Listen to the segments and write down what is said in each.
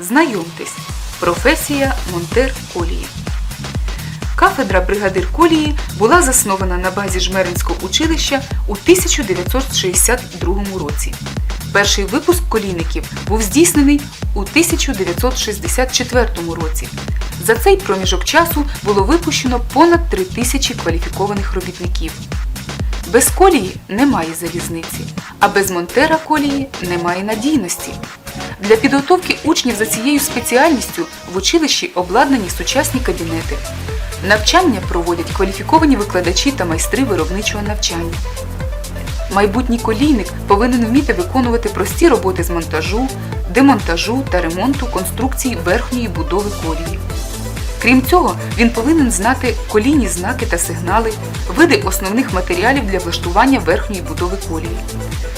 Знайомтесь, професія монтер колії. Кафедра бригадир колії була заснована на базі Жмеринського училища у 1962 році. Перший випуск колійників був здійснений у 1964 році. За цей проміжок часу було випущено понад 3 тисячі кваліфікованих робітників. Без колії немає залізниці, а без монтера колії немає надійності. Для підготовки учнів за цією спеціальністю в училищі обладнані сучасні кабінети. Навчання проводять кваліфіковані викладачі та майстри виробничого навчання. Майбутній колійник повинен вміти виконувати прості роботи з монтажу, демонтажу та ремонту конструкції верхньої будови колії. Крім цього, він повинен знати колійні знаки та сигнали, види основних матеріалів для влаштування верхньої будови колії,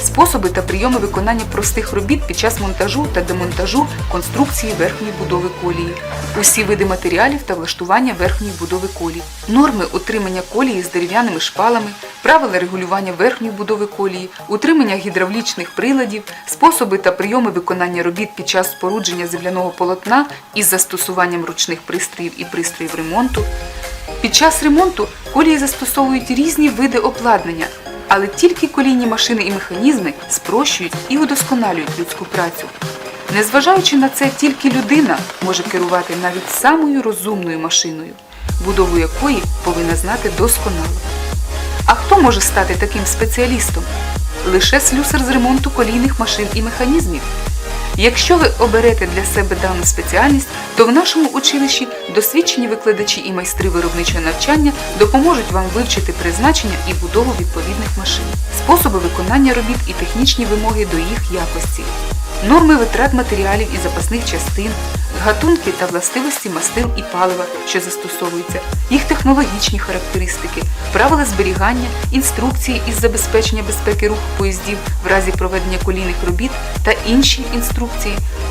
способи та прийоми виконання простих робіт під час монтажу та демонтажу конструкції верхньої будови колії, усі види матеріалів та влаштування верхньої будови колії, норми утримання колії з дерев'яними шпалами, правила регулювання верхньої будови колії, утримання гідравлічних приладів, способи та прийоми виконання робіт під час спорудження земляного полотна із застосуванням ручних пристроїв і пристроїв ремонту. Під час ремонту колії застосовують різні види обладнання, але тільки колійні машини і механізми спрощують і удосконалюють людську працю. Незважаючи на це, тільки людина може керувати навіть самою розумною машиною, будову якої повинна знати досконало. А хто може стати таким спеціалістом? Лише слюсар з ремонту колійних машин і механізмів. Якщо ви оберете для себе дану спеціальність, то в нашому училищі досвідчені викладачі і майстри виробничого навчання допоможуть вам вивчити призначення і будову відповідних машин, способи виконання робіт і технічні вимоги до їх якості, норми витрат матеріалів і запасних частин, гатунки та властивості мастил і палива, що застосовуються, їх технологічні характеристики, правила зберігання, інструкції із забезпечення безпеки руху поїздів в разі проведення колійних робіт та інші інструкції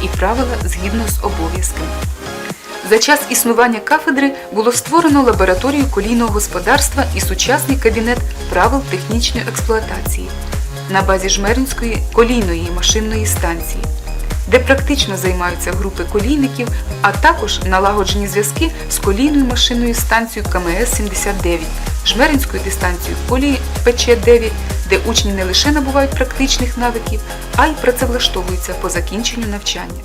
і правила згідно з обов'язками. За час існування кафедри було створено лабораторію колійного господарства і сучасний кабінет правил технічної експлуатації на базі Жмеринської колійної машинної станції, де практично займаються групи колійників, а також налагоджені зв'язки з колійною машинною станцією КМС-79, Жмеринською дистанцією колії ПЧ-9, де учні не лише набувають практичних навиків, а й працевлаштовуються по закінченню навчання.